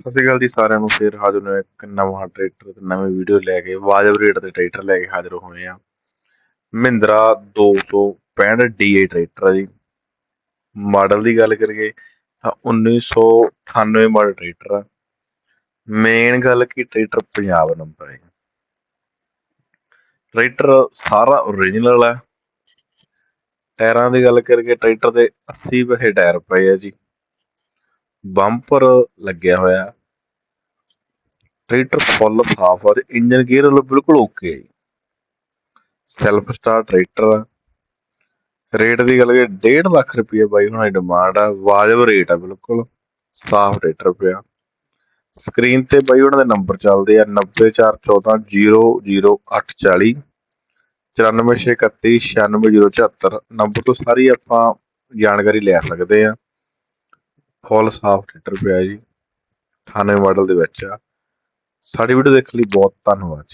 ਸਤਿ ਸ਼੍ਰੀ ਅਕਾਲ ਜੀ ਸਾਰਿਆਂ ਨੂੰ, ਫੇਰ ਹਾਜ਼ਰ ਨੇ ਇੱਕ ਨਵਾਂ ਟਰੈਕਟਰ ਤੇ ਨਵੀਂ ਵੀਡੀਓ ਲੈ ਕੇ ਵਾਜਬ ਰੇਟ ਤੇ ਟਰੈਕਟਰ ਲੈ ਕੇ ਹਾਜ਼ਰ ਹੋਏ ਆ ਮਹਿੰਦਰਾ 265 DA ਟਰੈਕਟਰ ਆ ਜੀ। ਮਾਡਲ ਦੀ ਗੱਲ ਕਰੀਏ ਤਾਂ 1998 ਮਾਡਲ ਟਰੈਕਟਰ ਆ। ਮੇਨ ਗੱਲ ਕੀ ਟਰੈਕਟਰ ਪੰਜਾਬ ਨੰਬਰ ਹੈ ਟਰੈਕਟਰ ਸਾਰਾ ਓਰੀਜਨਲ ਹੈ ਟਾਇਰਾਂ ਦੀ ਗੱਲ ਕਰੀਏ ਟਰੈਕਟਰ ਦੇ 80 ਪੈਸੇ ਟਾਇਰ ਪਏ ਆ ਜੀ। ਬੰਪਰ ਲੱਗਿਆ ਹੋਇਆ। ਟਰੈਕਟਰ ਫੁੱਲ ਸਾਫ਼ ਆ ਤੇ ਇੰਜਨ ਗੇਅਰ ਵੱਲੋਂ ਬਿਲਕੁਲ ਓਕੇ ਹੈ ਸੈਲਫ ਸਟਾਰਟ ਟਰੈਕਟਰ ਆ। ਰੇਟ ਦੀ ਗੱਲ ਕਰੀਏ 1.5 ਲੱਖ ਰੁਪਏ ਬਾਈ ਹੁਣਾਂ ਦੀ ਡਿਮਾਂਡ ਆ। ਵਾਜਬ ਰੇਟ ਆ ਬਿਲਕੁਲ। ਸਾਫ਼ ਟਰੈਕਟਰ ਪਿਆ। ਸਕਰੀਨ ਤੇ ਬਾਈ ਉਹਨਾਂ ਦੇ ਨੰਬਰ ਚੱਲਦੇ ਆ। 9414000840 9461396074 ਨੰਬਰ ਤੋਂ ਸਾਰੀ ਆਪਾਂ ਜਾਣਕਾਰੀ ਲੈ ਸਕਦੇ ਆ। ਫੁੱਲ ਸਾਫ਼ ਟਰੈਕਟਰ ਪਿਆ ਜੀ 98 ਮਾਡਲ ਦੇ ਵਿੱਚ ਆ। ਸਾਡੀ ਵੀਡੀਓ ਦੇਖਣ ਲਈ ਬਹੁਤ ਧੰਨਵਾਦ ਜੀ।